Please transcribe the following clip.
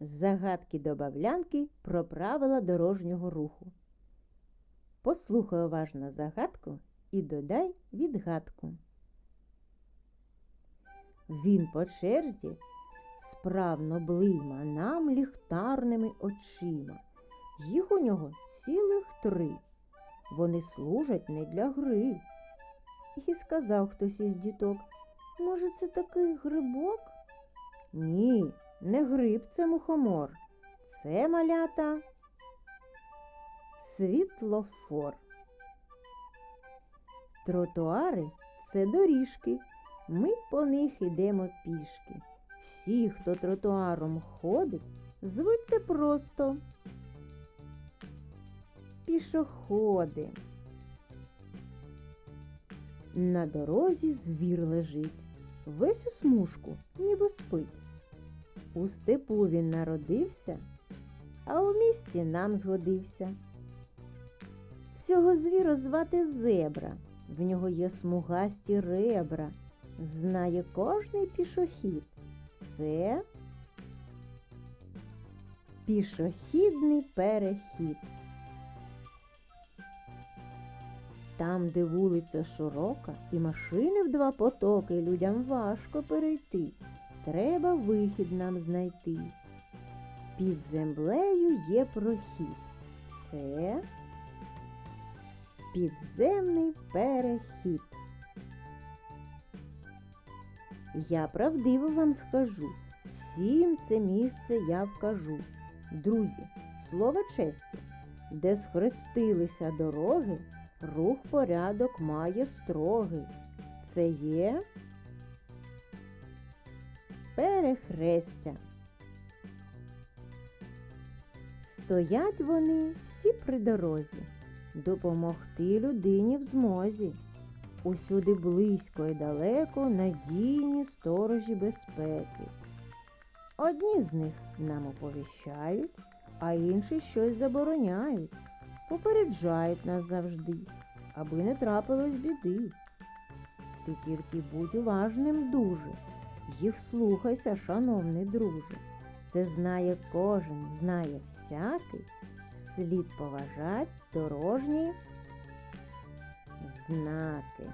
Загадки добавлянки про правила дорожнього руху. Послухай уважно загадку і додай відгадку. Він по черзі справно блима нам ліхтарними очима. Їх у нього цілих три. Вони служать не для гри. І сказав хтось із діток, може, це такий грибок? Ні, не гриб це мухомор. Це малята світлофор. Тротуари це доріжки. Ми по них ідемо пішки. Всі, хто тротуаром ходить, звуться просто пішоходи. На дорозі звір лежить, весь у смужку, ніби спить. У степу він народився, а у місті нам згодився. Цього звіра звати зебра, в нього є смугасті ребра. Знає кожний пішохід. Це пішохідний перехід. Там, де вулиця широка і машини в два потоки, людям важко перейти. Треба вихід нам знайти. Під землею є прохід. Це підземний перехід. Я правдиво вам скажу, всім це місце я вкажу. Друзі, слово честі, де схрестилися дороги, рух порядок має строгий. Це є перехрестя. Стоять вони всі при дорозі, допомогти людині в змозі. Усюди близько і далеко надійні сторожі безпеки. Одні з них нам оповіщають, а інші щось забороняють, попереджають нас завжди, аби не трапилось біди. Ти тільки будь уважним дуже, їх слухайся, шановний друже. Це знає кожен, знає всякий, слід поважать дорожні знаки.